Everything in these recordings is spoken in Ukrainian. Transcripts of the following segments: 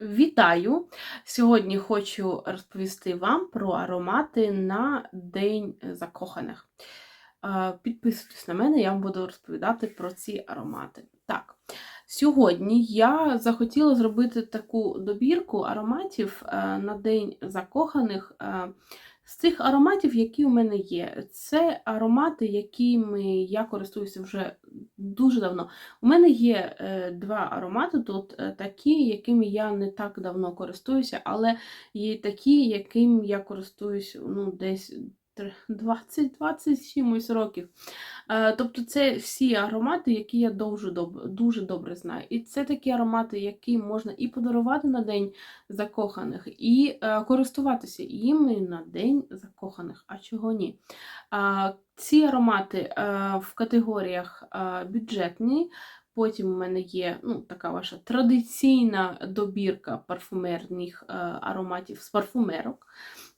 Вітаю! Сьогодні хочу розповісти вам про аромати на День закоханих. Е, Підписуйтесь на мене, я вам буду розповідати про ці аромати. Так, сьогодні я захотіла зробити таку добірку ароматів е, на День закоханих. З цих ароматів, які у мене є. Це аромати, якими я користуюся вже дуже давно. У мене є е, два аромати тут е, такі, якими я не так давно користуюся, але є такі, яким я користуюсь ну, десь 20-20 чимось років. Е, тобто це всі аромати, які я дуже добре, дуже добре знаю. І це такі аромати, які можна і подарувати на День закоханих, і е, користуватися їми на День закоханих. А чого ні? Е, ці аромати в категоріях бюджетні. Потім у мене є ну, така ваша традиційна добірка парфумерних ароматів з парфумерок.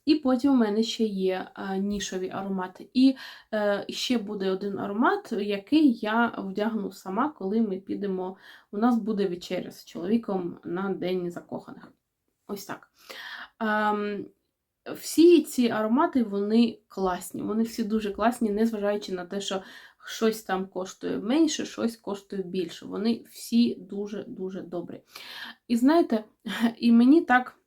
І потім у мене ще є е, нішові аромати. І е, ще буде один аромат, який я вдягну сама, коли ми підемо. У нас буде вечеря з чоловіком на День закоханих. Ось так. Ем, всі ці аромати вони класні, вони всі дуже класні, незважаючи на те, що щось там коштує менше, щось коштує більше. Вони всі дуже-дуже добрі. І знаєте, і мені так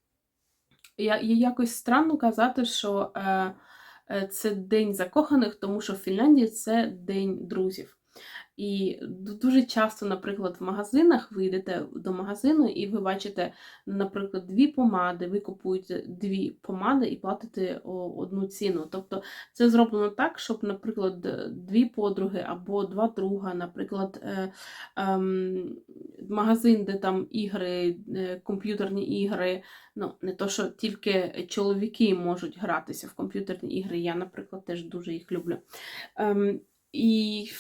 я, я якось странно казати, що е, е, це День закоханих, тому що в Фінляндії це День друзів. І дуже часто, наприклад, в магазинах ви йдете до магазину і ви бачите, наприклад, дві помади, ви купуєте дві помади і платите одну ціну. Тобто це зроблено так, щоб, наприклад, дві подруги або два друга, наприклад, е, ем, магазин, де там ігри, е, комп'ютерні ігри. Ну, не то, що тільки чоловіки можуть гратися в комп'ютерні ігри. Я, наприклад, теж дуже їх люблю. Ем, і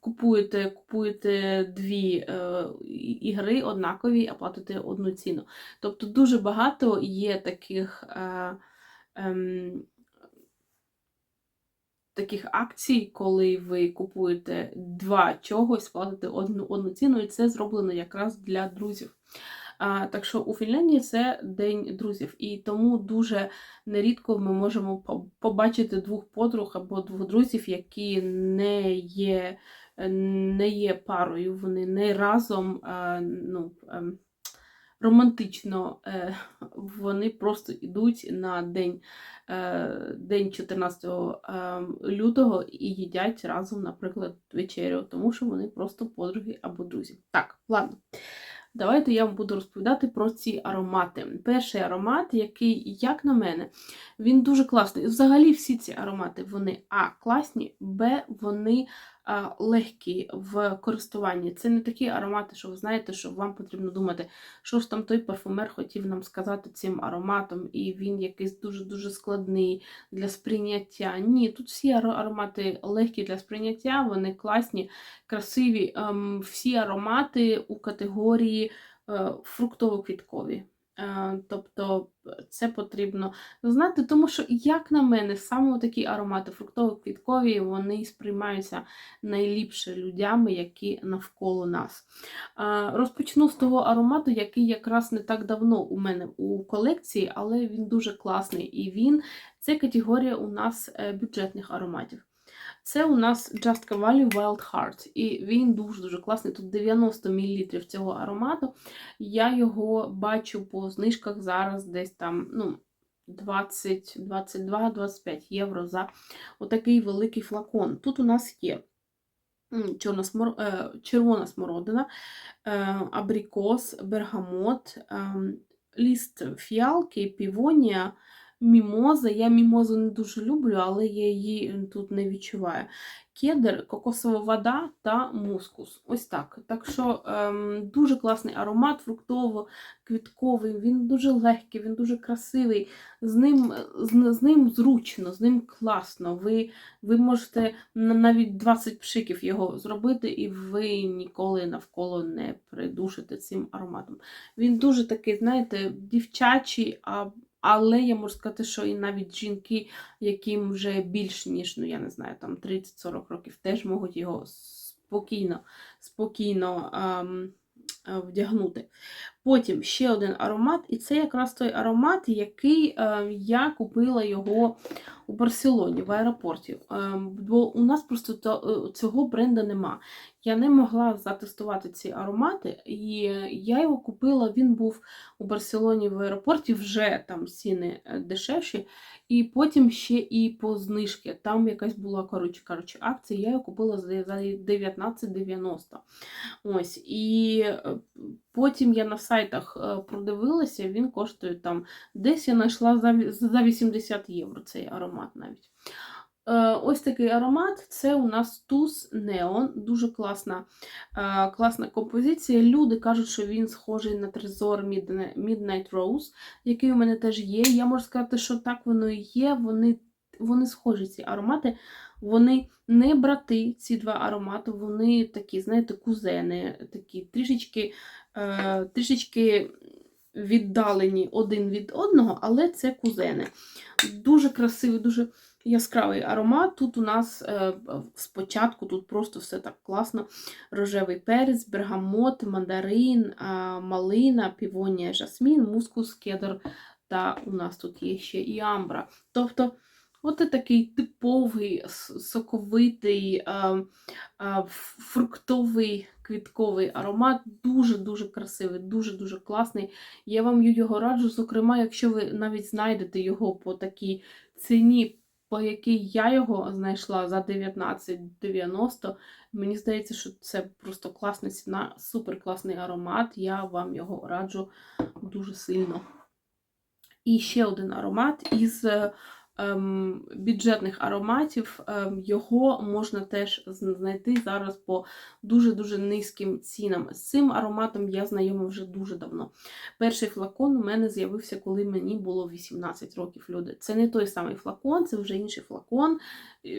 купуєте купуєте дві е, ігри однакові, а платите одну ціну. Тобто дуже багато є таких е, е, таких акцій, коли ви купуєте два чогось, платите одну, одну ціну, і це зроблено якраз для друзів. Так що у Фінляндії це День друзів, і тому дуже нерідко ми можемо побачити двох подруг або двох друзів, які не є не є парою, вони не разом а, ну, ем, романтично е, вони просто йдуть на день е, день 14 ем, лютого і їдять разом, наприклад, вечерю, тому що вони просто подруги або друзі. Так, ладно. Давайте я вам буду розповідати про ці аромати. Перший аромат, який, як на мене, він дуже класний. Взагалі, всі ці аромати, вони А, класні, Б, вони а, легкі в користуванні. Це не такі аромати, що ви знаєте, що вам потрібно думати, що ж там той парфумер хотів нам сказати цим ароматом, і він якийсь дуже-дуже складний для сприйняття. Ні, тут всі аромати легкі для сприйняття, вони класні, красиві. Ем, всі аромати у категорії е, фруктово-квіткові. Е, тобто це потрібно знати, тому що, як на мене, саме такі аромати фруктово-квіткові вони сприймаються найліпше людями, які навколо нас. Е, розпочну з того аромату, який якраз не так давно у мене у колекції, але він дуже класний. І він це категорія у нас е, бюджетних ароматів. Це у нас Just Cavalli Wild Heart. І він дуже-дуже класний. Тут 90 мл цього аромату. Я його бачу по знижках зараз десь там, ну, 20, 22-25 євро за отакий великий флакон. Тут у нас є чорна смор... Е, червона смородина, е, абрикос, бергамот, ем, ліст фіалки, півонія мімоза. Я мімозу не дуже люблю, але я її тут не відчуваю. Кедр, кокосова вода та мускус. Ось так. Так що ем, дуже класний аромат, фруктово-квітковий, він дуже легкий, він дуже красивий, з ним з, з ним зручно, з ним класно. Ви ви можете навіть 20 пшиків його зробити, і ви ніколи навколо не придушите цим ароматом. Він дуже такий, знаєте, дівчачий, а але я можу сказати, що і навіть жінки, яким вже більш ніж, ну я не знаю, там 30-40 років, теж можуть його спокійно спокійно ем, вдягнути. Потім ще один аромат, і це якраз той аромат, який е, я купила його у Барселоні в аеропорті. Е, бо у нас просто е, цього бренду нема. Я не могла затестувати ці аромати, і я його купила. Він був у Барселоні в аеропорті, вже там ціни е, дешевші. І потім ще і по знижки. Там якась була коротше, коротше, акція, я його купила за за 19,90. Ось. І е, потім я на сайтах продивилася, він коштує там. Десь я знайшла за 80 євро цей аромат навіть. Е, Ось такий аромат це у нас Туз Неон. Дуже класна е, класна композиція. Люди кажуть, що він схожий на Трезор Midnight Rose, який у мене теж є. Я можу сказати, що так воно і є. Вони вони схожі, ці аромати. Вони не брати, ці два аромати, вони такі, знаєте, кузени, такі трішечки, е, трішечки віддалені один від одного, але це кузени. Дуже красивий, дуже яскравий аромат. Тут у нас е, спочатку тут просто все так класно: рожевий перець, бергамот, мандарин, малина, півонія, жасмін, мускус, кедр. Та у нас тут є ще і амбра. Тобто, от такий типовий, соковитий, е, фруктовий квітковий аромат, дуже-дуже красивий, дуже-дуже класний. Я вам його раджу, зокрема, якщо ви навіть знайдете його по такій ціні по якій я його знайшла за 19,90. Мені здається, що це просто класна ціна, супер класний аромат. Я вам його раджу дуже сильно. І ще один аромат із ем, бюджетних ароматів. Ем, його можна теж знайти зараз по дуже-дуже низьким цінам. З цим ароматом я знайома вже дуже давно. Перший флакон у мене з'явився, коли мені було 18 років. Люди. Це не той самий флакон, це вже інший флакон,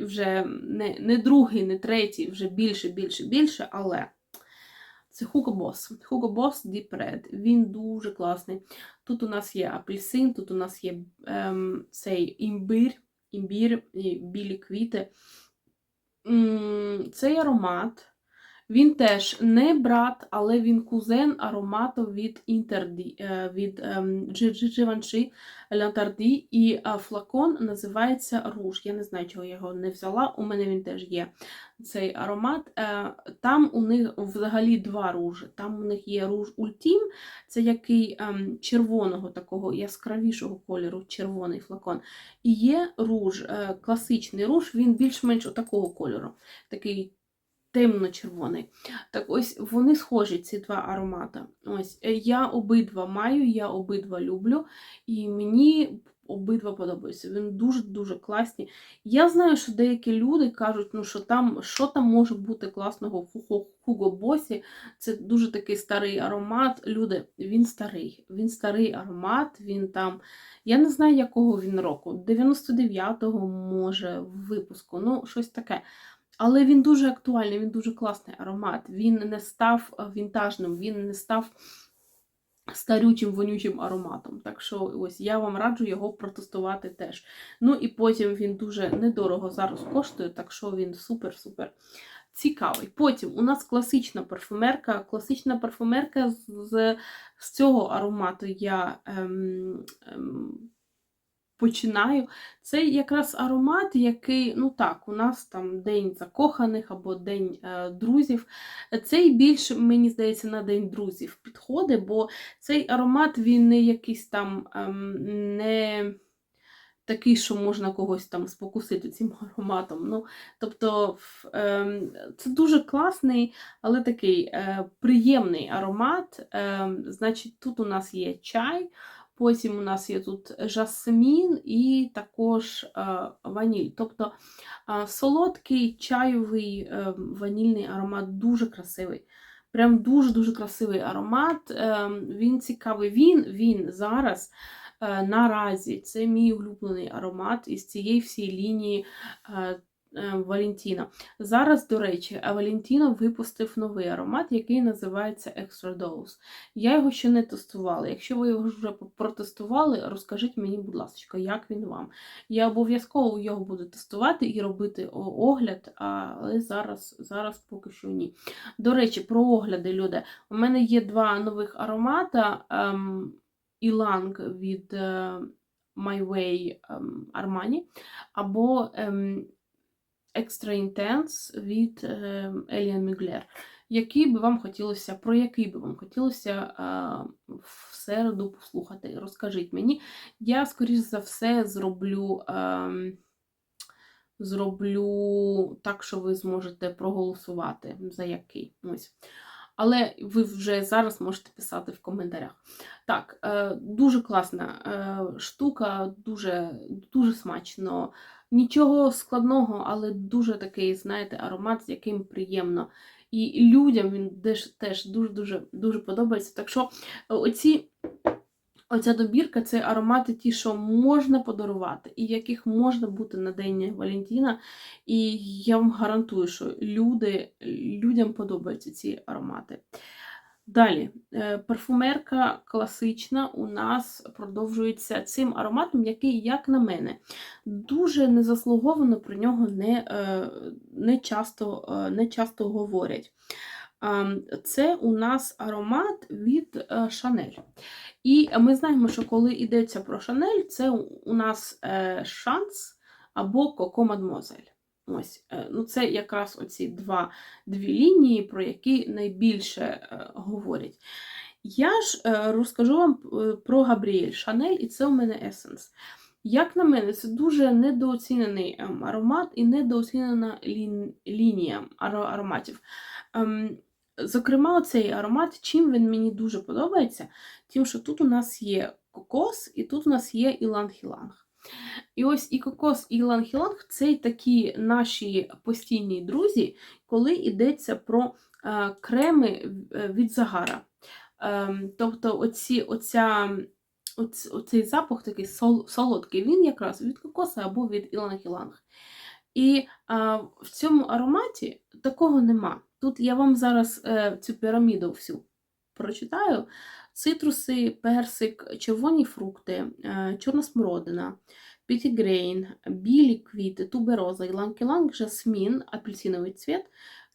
вже не, не другий, не третій, вже більше, більше, більше, але. Це Hugo Boss. Hugo Boss Deep Red. Він дуже класний. Тут у нас є апельсин, тут у нас є ем, цей імбир, імбір білі квіти. Цей аромат він теж не брат, але він кузен аромату від Інтерді, е, від Givenchy Лантарді, і е, флакон називається Руж. Я не знаю, чого я його не взяла. У мене він теж є цей аромат. Е, там у них взагалі два ружі. Там у них є руж Ультім, це який ем, червоного такого яскравішого кольору, червоний флакон. І є руж, класичний руж, він більш-менш такого кольору. такий темно-червоний. Так ось вони схожі, ці два аромати. Ось е, Я обидва маю, я обидва люблю, і мені обидва подобаються. Він дуже-дуже класні. Я знаю, що деякі люди кажуть, ну, що там що там може бути класного в Hugo Boss. Це дуже такий старий аромат. Люди, він старий. Він старий аромат, він там. Я не знаю, якого він року. 99-го, може, випуску. Ну, щось таке. Але він дуже актуальний, він дуже класний аромат. Він не став е, вінтажним, він не став старючим вонючим ароматом. Так що ось я вам раджу його протестувати теж. Ну і потім він дуже недорого зараз коштує, так що він супер-супер цікавий. Потім у нас класична парфумерка. Класична парфумерка з з цього аромату я. Ем, ем, починаю. Це якраз аромат, який, ну так, у нас там День закоханих або День е, друзів. Цей більш, мені здається, на День друзів підходить, бо цей аромат він не якийсь там е, не такий, що можна когось там спокусити цим ароматом. Ну, Тобто е, це дуже класний, але такий е, приємний аромат. Е, Значить, тут у нас є чай. Потім у нас є тут жасмін і також е, ваніль. Тобто е, солодкий чайовий е, ванільний аромат дуже красивий. Прям дуже-дуже красивий аромат. Він цікавий. Він він зараз наразі це мій улюблений аромат із цієї всієї лінії е, Валентіно. Зараз, до речі, Валентіно випустив новий аромат, який називається Extra Dose. Я його ще не тестувала. Якщо ви його вже протестували, розкажіть мені, будь ласка, як він вам. Я обов'язково його буду тестувати і робити огляд, але зараз, зараз поки що ні. До речі, про огляди, люди. У мене є два нових аромата. Ем, Ilang від е, My Way ем, Armani або ем, Extra Intense від ем, Alien Mugler. Який би вам хотілося, про який би вам хотілося е, в середу послухати? Розкажіть мені. Я, скоріш за все, зроблю. ем, Зроблю так, що ви зможете проголосувати за який. Ось. Але ви вже зараз можете писати в коментарях. Так, е, дуже класна е, штука, дуже, дуже смачно. Нічого складного, але дуже такий, знаєте, аромат, з яким приємно. І людям він теж, дуже-дуже дуже подобається. Так що оці, оця добірка це аромати ті, що можна подарувати, і яких можна бути на День Валентіна. І я вам гарантую, що люди, людям подобаються ці аромати. Далі, е, парфумерка класична у нас продовжується цим ароматом, який, як на мене, дуже незаслуговано про нього не, е, не, часто, е, не часто говорять. Ем, Це у нас аромат від Шанель. І ми знаємо, що коли йдеться про Шанель, це у нас шанс або Коко Мадмозель. Ось, е, ну Це якраз оці два, дві лінії, про які найбільше е, говорять. Я ж е, розкажу вам про Габріель Шанель, і це у мене есенс. Як на мене, це дуже недооцінений ем, аромат і недооцінена лінія ароматів. Ем, зокрема, цей аромат, чим він мені дуже подобається, тим, що тут у нас є кокос, і тут у нас є іланг-іланг. І ось і кокос, і іланг-іланг це такі наші постійні друзі, коли йдеться про е, креми е, від загара. Е, тобто оці, оця, оць, оцей запах такий сол, солодкий, він якраз від кокоса або від іланг-іланг. І е, в цьому ароматі такого нема. Тут я вам зараз е, цю піраміду всю прочитаю. Цитруси, персик, червоні фрукти, е, чорна смородина, пітігрейн, білі квіти, тубероза, іланг-іланг, жасмін, апельсиновий цвіт,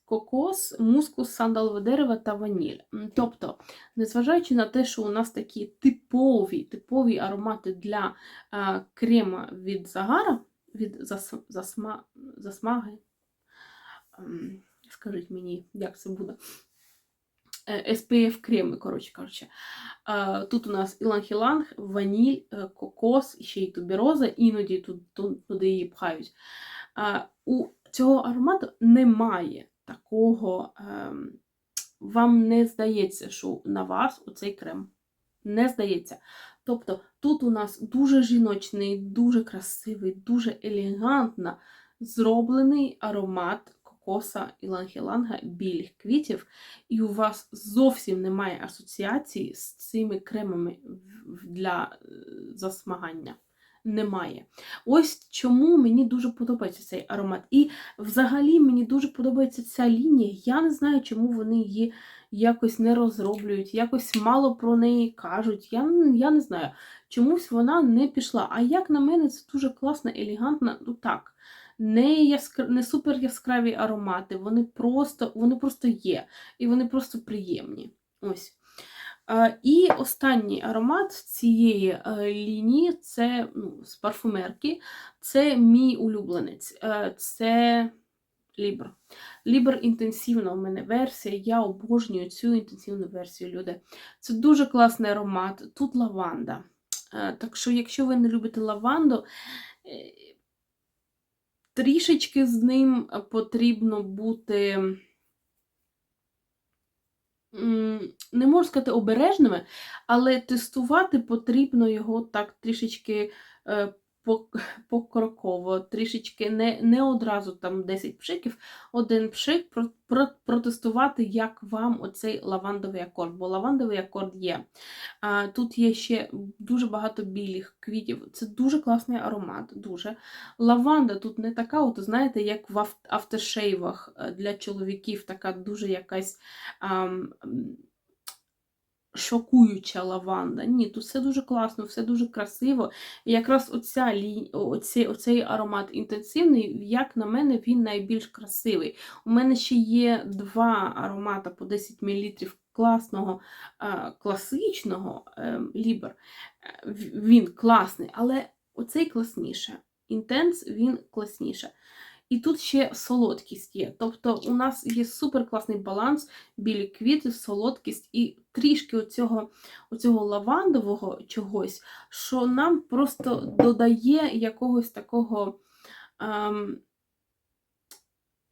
кокос, мускус, сандалове дерево та ваніль. Тобто, незважаючи на те, що у нас такі типові типові аромати для е, крема від загара, від зас, засма, засмаги, ем, скажіть мені, як це буде? SPF креми, коротше кажучи. Тут у нас іланг-іланг, ваніль, е, кокос, ще й тубероза, іноді туди її пхають. У цього аромату немає такого, ем, вам не здається, що на вас оцей крем. Не здається. Тобто тут у нас дуже жіночний, дуже красивий, дуже елегантно зроблений аромат коса іланг-іланга білих квітів, і у вас зовсім немає асоціації з цими кремами для е, засмагання. Немає. Ось чому мені дуже подобається цей аромат. І взагалі мені дуже подобається ця лінія. Я не знаю, чому вони її якось не розроблюють, якось мало про неї кажуть. Я я не знаю. Чомусь вона не пішла. А як на мене, це дуже класна, елегантна. Ну так не яскр... не супер яскраві аромати, вони просто вони просто є, і вони просто приємні. Ось. І останній аромат цієї е, лінії це ну, з парфумерки, це мій улюбленець. Е, це Лібр. Лібр інтенсивна у мене версія. Я обожнюю цю інтенсивну версію люди. Це дуже класний аромат. Тут лаванда. Е, так що, якщо ви не любите лаванду, Трішечки з ним потрібно бути, не можу сказати, обережними, але тестувати потрібно його так трішечки е, покроково, трішечки не, не одразу там 10 пшиків, один пшик, про, про, протестувати, як вам оцей лавандовий акорд, бо лавандовий акорд є. А, тут є ще дуже багато білих квітів. Це дуже класний аромат. дуже. Лаванда тут не така, от, знаєте, як в ав- авторшейвах е, для чоловіків, така дуже якась. м, Шокуюча лаванда. Ні, тут все дуже класно, все дуже красиво. І якраз оця оцей, оцей аромат інтенсивний, як на мене, він найбільш красивий. У мене ще є два аромата по 10 мл класного, е, класичного е, лібер. Е, Він класний, але оцей класніше. Інтенс він класніше. І тут ще солодкість є. Тобто у нас є супер класний баланс, білі квіти, солодкість і трішки оцього, оцього лавандового чогось, що нам просто додає якогось такого. Ем,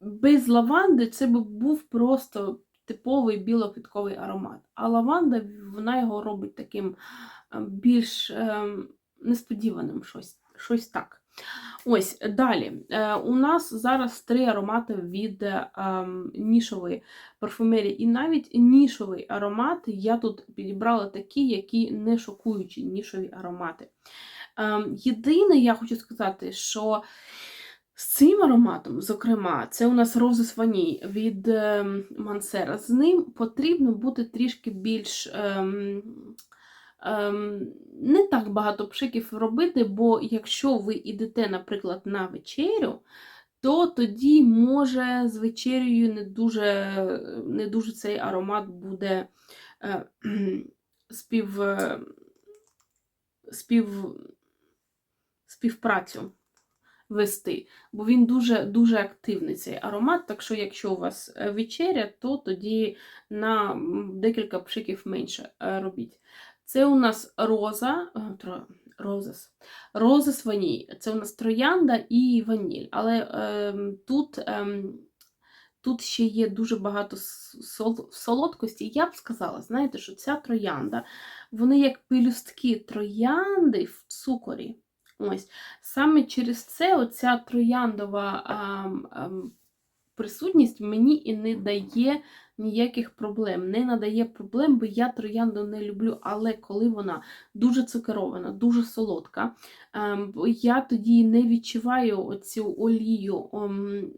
без лаванди це би був просто типовий білоквітковий аромат. А лаванда, вона його робить таким ем, більш ем, несподіваним щось, щось так. Ось далі. Е, у нас зараз три аромати від ем, нішової парфумерії. І навіть нішовий аромат я тут підібрала такі, які не шокуючі нішові аромати. Ем, єдине, я хочу сказати, що з цим ароматом, зокрема, це у нас Roses Vanille від ем, Мансера. З ним потрібно бути трішки більш. Ем, не так багато пшиків робити, бо якщо ви йдете, наприклад, на вечерю, то тоді, може, з вечерею не дуже, не дуже цей аромат буде е, спів, е, спів, співпрацю вести, бо він дуже дуже активний цей аромат. Так що, якщо у вас е, вечеря, то тоді на декілька пшиків менше е, робіть. Це у нас роза, е, розес, розес ваніль. Це у нас троянда і ваніль. Але ем, тут, ем, тут ще є дуже багато солодкості. Я б сказала, знаєте, що ця троянда, вони як пелюстки троянди в цукорі. Ось. Саме через це оця трояндова ам, ам, присутність мені і не дає ніяких проблем. Не надає проблем, бо я троянду не люблю, але коли вона дуже цукерована, дуже солодка, ем, я тоді не відчуваю оцю олію,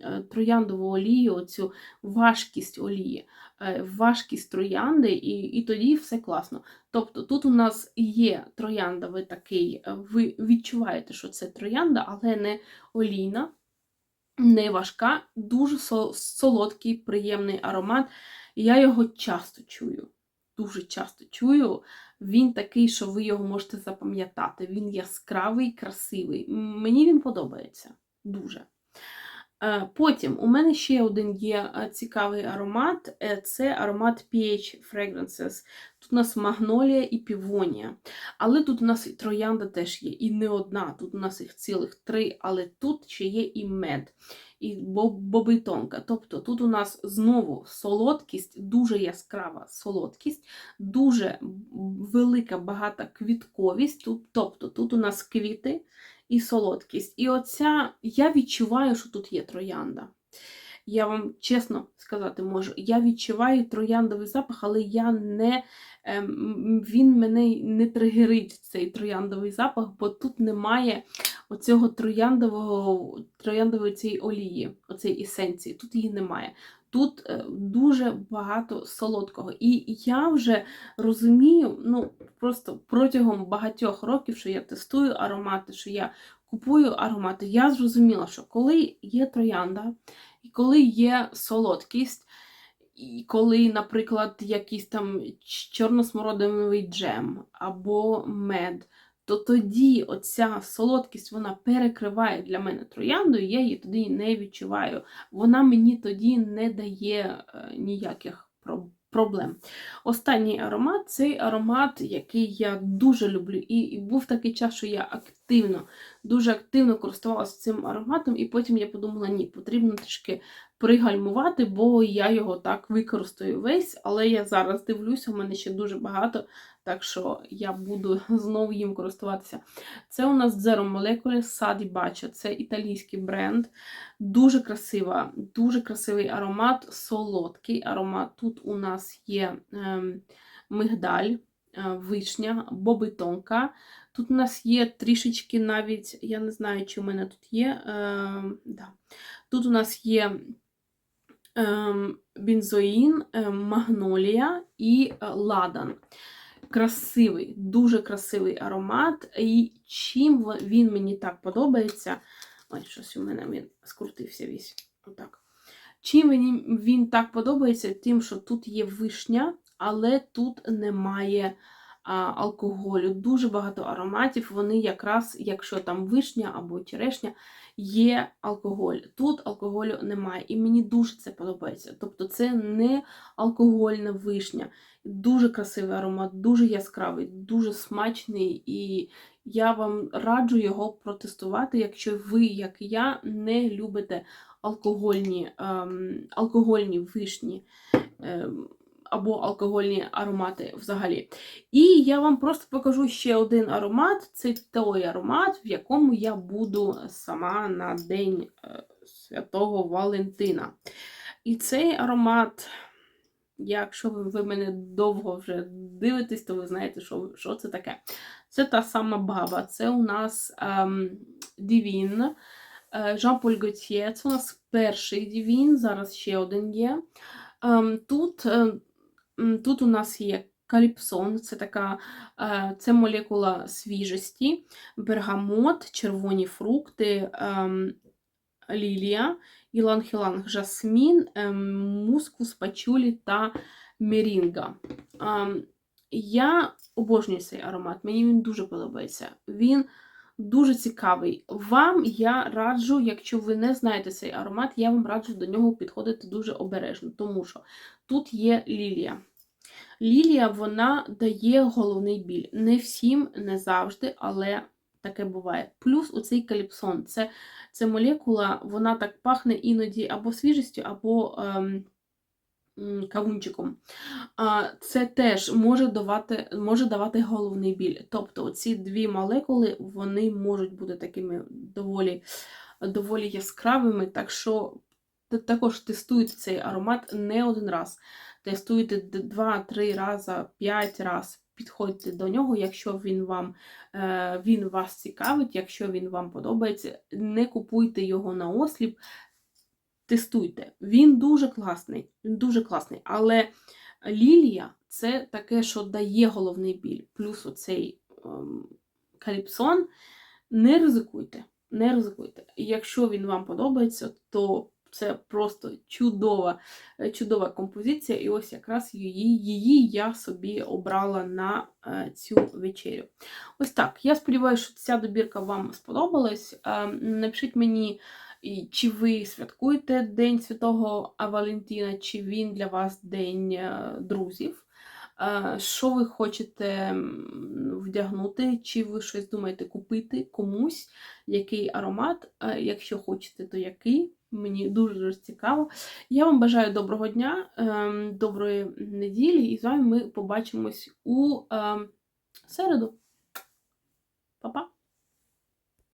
е, трояндову олію, оцю важкість олії, е, важкість троянди, і, і тоді все класно. Тобто тут у нас є трояндовий такий, е, ви відчуваєте, що це троянда, але не олійна, не важка, дуже солодкий, приємний аромат. Я його часто чую. Дуже часто чую. Він такий, що ви його можете запам'ятати. Він яскравий, красивий. Мені він подобається. Дуже. Е, Потім у мене ще один є е, цікавий аромат. Е, Це аромат PH Fragrances. Тут у нас магнолія і півонія. Але тут у нас і троянда теж є, і не одна. Тут у нас їх цілих три, але тут ще є і мед, і бо- бобитонка. Тобто тут у нас знову солодкість, дуже яскрава солодкість, дуже велика багата квітковість. Тобто тут у нас квіти і солодкість. І оця я відчуваю, що тут є троянда. Я вам чесно сказати можу, я відчуваю трояндовий запах, але я не, ем, він мене не тригерить цей трояндовий запах, бо тут немає оцього трояндового, трояндової цієї олії, оцеї есенції. Тут її немає. Тут е, дуже багато солодкого. І я вже розумію, ну просто протягом багатьох років, що я тестую аромати, що я купую аромати, я зрозуміла, що коли є троянда, і коли є солодкість, і коли, наприклад, якийсь там чорносмородиновий джем або мед, то тоді оця солодкість вона перекриває для мене троянду, і я її тоді не відчуваю. Вона мені тоді не дає е, ніяких проблем. Останній аромат цей аромат, який я дуже люблю. І був такий час, що я активно дуже активно користувалася цим ароматом, і потім я подумала, ні, потрібно трішки пригальмувати, бо я його так використаю весь, але я зараз дивлюся, у мене ще дуже багато, так що я буду знову їм користуватися. Це у нас Zero Molecule Sadi Bacio, це італійський бренд. Дуже красива, дуже красивий аромат, солодкий аромат. Тут у нас є ем, мигдаль, вишня, бобитонка. Тут у нас є трішечки навіть, я не знаю, чи у мене тут є. Е, да. Тут у нас є ем, бензоїн, ем, магнолія і е, ладан. Красивий, дуже красивий аромат. І чим він мені так подобається. Ой, щось у мене він скрутився весь. Отак. Чим він, він так подобається, тим, що тут є вишня, але тут немає а, алкоголю. Дуже багато ароматів. Вони якраз, якщо там вишня або черешня, є алкоголь. Тут алкоголю немає. І мені дуже це подобається. Тобто це не алкогольна вишня. Дуже красивий аромат, дуже яскравий, дуже смачний. І я вам раджу його протестувати, якщо ви, як і я, не любите алкогольні, ем, алкогольні вишні. Ем, або алкогольні аромати взагалі. І я вам просто покажу ще один аромат. Це той аромат, в якому я буду сама на День е, Святого Валентина. І цей аромат, якщо ви, мене довго вже дивитесь, то ви знаєте, що, що це таке. Це та сама баба. Це у нас ем. Е, Жан-Поль Готьє. Це у нас перший Divine, зараз ще один є. Ем, Тут, е, тут у нас є каліпсон, це така е, це молекула свіжості, бергамот, червоні фрукти, ем, лілія, іланг-іланг, жасмін, ем, мускус, пачулі та мерінга. Ем, Я обожнюю цей аромат, мені він дуже подобається. Він дуже цікавий. Вам я раджу, якщо ви не знаєте цей аромат, я вам раджу до нього підходити дуже обережно, тому що тут є лілія. Лілія вона дає головний біль. Не всім, не завжди, але таке буває. Плюс оцей каліпсон. Це, це молекула, вона так пахне іноді або свіжістю, або ем, кавунчиком. Це теж може давати, може давати головний біль. Тобто ці дві молекули вони можуть бути такими доволі, доволі яскравими, так що також тестуйте цей аромат не один раз. Тестуйте 2-3 рази, 5 разів. Підходьте до нього, якщо він вам е, він вас цікавить, якщо він вам подобається, не купуйте його на осліп, тестуйте. Він дуже класний, він дуже класний. Але лілія це таке, що дає головний біль. Плюс оцей ем, каліпсон. Не ризикуйте. Не ризикуйте. Якщо він вам подобається, то це просто чудова, е, чудова композиція. І ось якраз її, її я собі обрала на е, цю вечерю. Ось так. Я сподіваюся, що ця добірка вам сподобалась. Е, напишіть мені. І Чи ви святкуєте День Святого Валентина, чи він для вас День е, друзів? Е, Що ви хочете вдягнути? Чи ви щось думаєте купити комусь? Який аромат? Е, Якщо хочете, то який? Мені дуже дуже цікаво. Я вам бажаю доброго дня, ем, доброї неділі, і з вами ми побачимось у ем, середу.